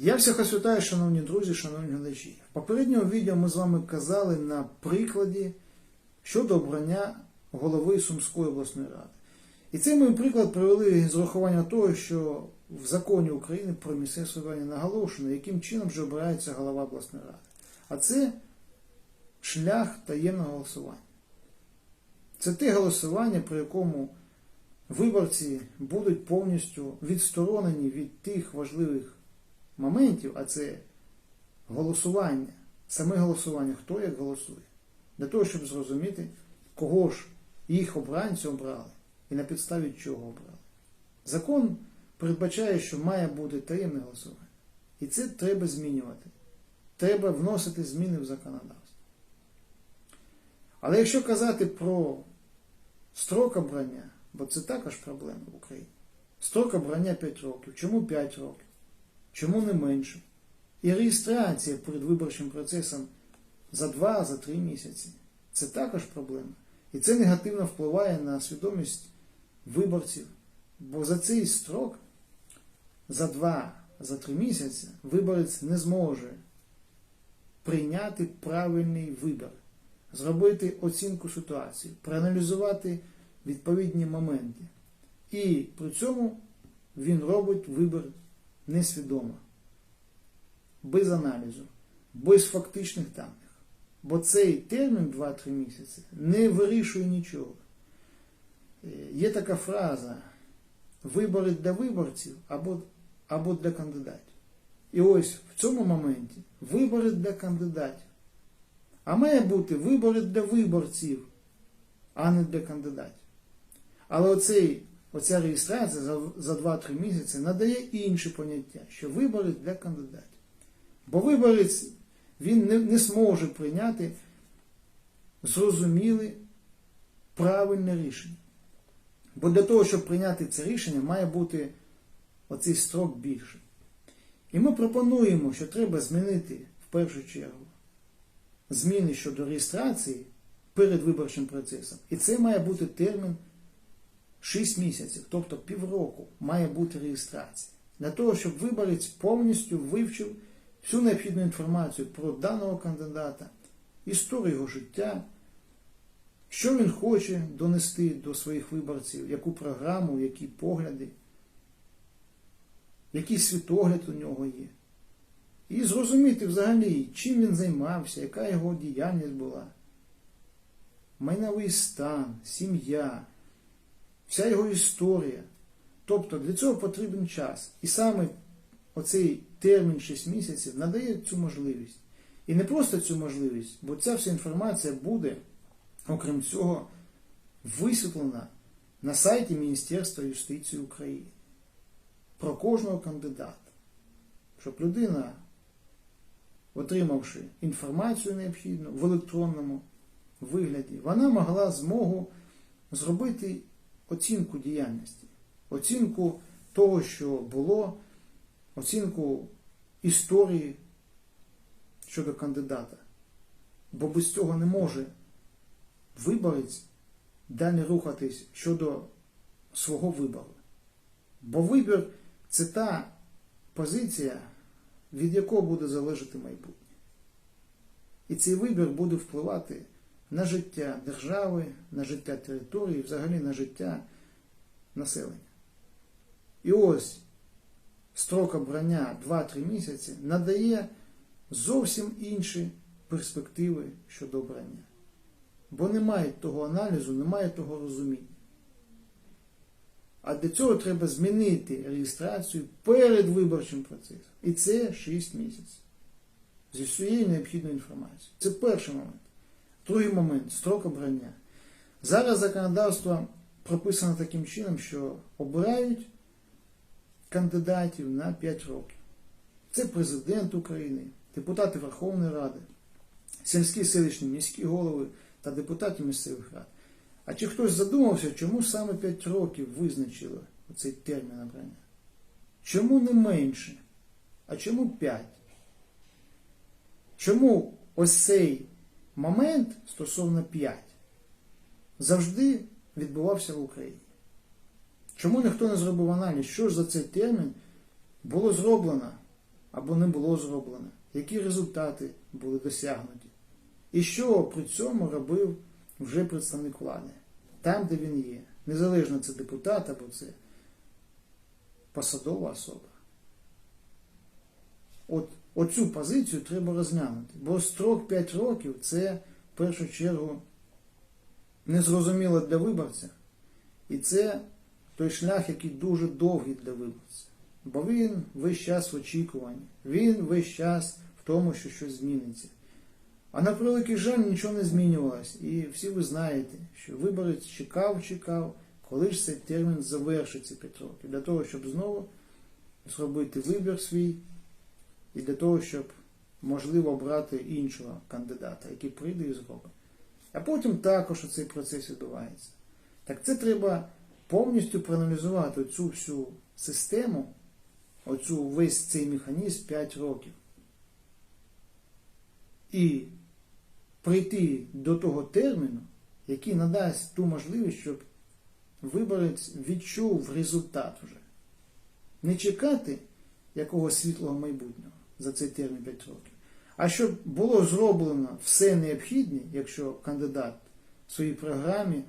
Я всіх вас вітаю, шановні друзі, шановні глядачі. В попередньому відео ми з вами казали на прикладі щодо обрання голови Сумської обласної ради. І цей ми приклад привели з урахуванням того, що в законі України про місцеве самоврядування наголошено, яким чином вже обирається голова обласної ради. А це шлях таємного голосування. Це те голосування, при якому виборці будуть повністю відсторонені від тих важливих моментів, а це голосування, саме голосування, хто як голосує, для того, щоб зрозуміти, кого ж їх обранці обрали і на підставі чого обрали. Закон передбачає, що має бути таємне голосування. І це треба змінювати. Треба вносити зміни в законодавство. Але якщо казати про строк обрання, бо це також проблема в Україні. Строк обрання 5 років. Чому 5 років? Чому не менше? І реєстрація перед виборчим процесом за 2-3 місяці. Це також проблема. І це негативно впливає на свідомість виборців. Бо за цей строк, за 2-3 місяці, виборець не зможе прийняти правильний вибір, зробити оцінку ситуації, проаналізувати відповідні моменти. І при цьому він робить вибір несвідомо, без аналізу, без фактичних даних. Бо цей термін 2-3 місяці не вирішує нічого. Е, Є така фраза вибори для виборців або, або для кандидатів. І ось в цьому моменті вибори для кандидатів. А має бути вибори для виборців, а не для кандидатів. Але оцей, оця реєстрація за, за 2-3 місяці надає інше поняття, що вибори для кандидатів. Бо виборець він не, не зможе прийняти зрозуміле, правильне рішення. Бо для того, щоб прийняти це рішення, має бути оцей строк більший. І ми пропонуємо, що треба змінити в першу чергу зміни щодо реєстрації перед виборчим процесом. І це має бути термін 6 місяців, тобто півроку має бути реєстрація. Для того, щоб виборець повністю вивчив всю необхідну інформацію про даного кандидата, історію його життя, що він хоче донести до своїх виборців, яку програму, які погляди, який світогляд у нього є. І зрозуміти взагалі, чим він займався, яка його діяльність була, майновий стан, сім'я, вся його історія. Тобто для цього потрібен час. І саме оцей термін 6 місяців надає цю можливість. І не просто цю можливість, бо ця вся інформація буде, окрім цього, висвітлена на сайті Міністерства юстиції України про кожного кандидата, щоб людина, отримавши інформацію необхідну в електронному вигляді, вона могла змогу зробити оцінку діяльності, оцінку того, що було, оцінку історії щодо кандидата. Бо без цього не може виборець далі рухатись щодо свого вибору. Бо вибір це та позиція, від якого буде залежати майбутнє. І цей вибір буде впливати на життя держави, на життя території, взагалі на життя населення. І ось строк обрання 2-3 місяці надає зовсім інші перспективи щодо обрання. Бо немає того аналізу, немає того розуміння. А для цього треба змінити реєстрацію перед виборчим процесом. І це 6 місяців. Зі всією необхідною інформацією. Це перший момент. Другий момент строк обрання. Зараз законодавство прописано таким чином, що обирають кандидатів на 5 років. Це президент України, депутати Верховної Ради, сільські селищні міські голови та депутати місцевих рад. А чи хтось задумався, чому саме 5 років визначили цей термін обрання? Чому не менше? А чому 5? Чому ось цей момент стосовно 5 завжди відбувався в Україні? Чому ніхто не зробив аналіз, що ж за цей термін було зроблено або не було зроблено, які результати були досягнуті, і що при цьому робив вже представник влади, там, де він є. Незалежно це депутат або це посадова особа. От оцю позицію треба розглянути. Бо строк 5 років це в першу чергу незрозуміло для виборця. І це той шлях, який дуже довгий для виборця. Бо він весь час в очікуванні, він весь час в тому, що щось зміниться. А на превеликий жаль нічого не змінювалось. І всі ви знаєте, що виборець чекав, чекав, коли ж цей термін завершиться 5 років, для того, щоб знову зробити вибір свій, і для того, щоб можливо обрати іншого кандидата, який прийде і зробить. А потім також цей процес відбувається. Так це треба повністю проаналізувати цю всю систему, оцю весь цей механізм 5 років. І прийти до того терміну, який надасть ту можливість, щоб виборець відчув результат вже. Не чекати якогось світлого майбутнього за цей термін 5 років, а щоб було зроблено все необхідне, якщо кандидат в своїй програмі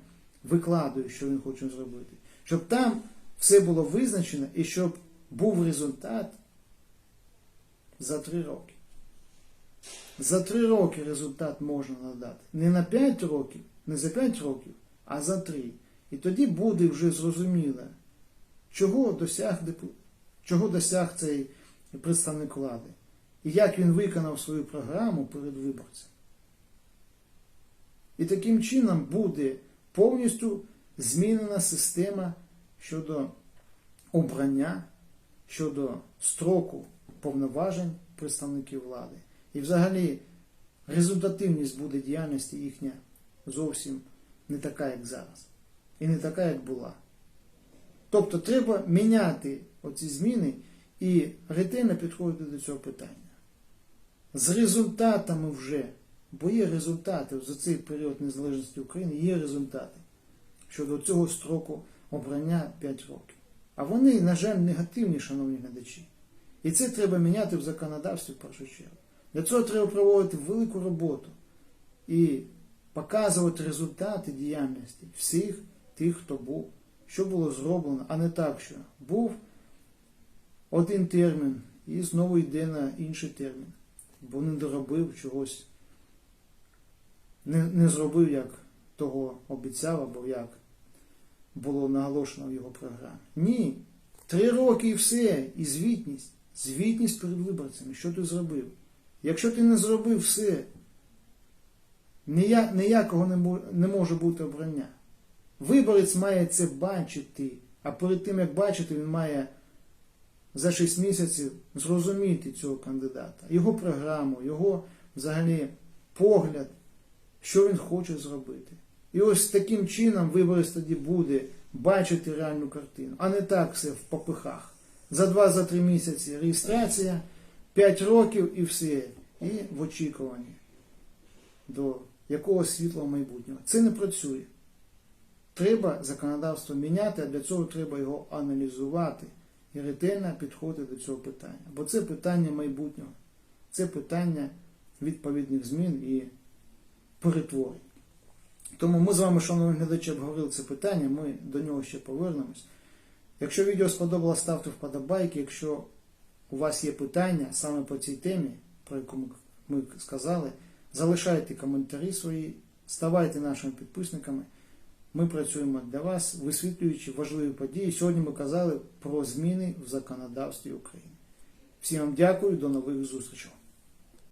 викладує, що він хоче зробити, щоб там все було визначено і щоб був результат за 3 роки. За 3 роки результат можна надати. Не на 5 років, не за 5 років, а за 3. І тоді буде вже зрозуміло, чого досяг, чого досяг цей представник влади. І як він виконав свою програму перед виборцем. І таким чином буде повністю змінена система щодо обрання, щодо строку повноважень представників влади. І взагалі результативність буде діяльності їхня зовсім не така, як зараз. І не така, як була. Тобто треба міняти оці зміни і ретельно підходити до цього питання. З результатами вже, бо є результати за цей період незалежності України, є результати щодо цього строку обрання 5 років. А вони, на жаль, негативні, шановні глядачі. І це треба міняти в законодавстві в першу чергу. Для цього треба проводити велику роботу і показувати результати діяльності всіх тих, хто був, що було зроблено, а не так, що був один термін і знову йде на інший термін, бо не доробив чогось, не, не зробив, як того обіцяв, або як було наголошено в його програмі. Ні. Три роки і все, і звітність. Звітність перед виборцями. Що ти зробив? Якщо ти не зробив все, нія- ніякого не не може бути обрання. Виборець має це бачити, а перед тим, як бачити, він має за 6 місяців зрозуміти цього кандидата, його програму, його взагалі погляд, що він хоче зробити. І ось таким чином виборець тоді буде бачити реальну картину, а не так все в попихах. За 2-3 місяці реєстрація, 5 років і все. І в очікуванні до якогось світлого майбутнього. Це не працює. Треба законодавство міняти, а для цього треба його аналізувати і ретельно підходити до цього питання. Бо це питання майбутнього, це питання відповідних змін і перетворень. Тому ми з вами, шановні глядачі, обговорили це питання, ми до нього ще повернемось. Якщо відео сподобалось, ставте вподобайки. Якщо у вас є питання саме по цій темі, про яку ми, сказали, залишайте коментарі свої, ставайте нашими підписниками. Ми працюємо для вас, висвітлюючи важливі події. Сьогодні ми казали про зміни в законодавстві України. Всім вам дякую, до нових зустрічей.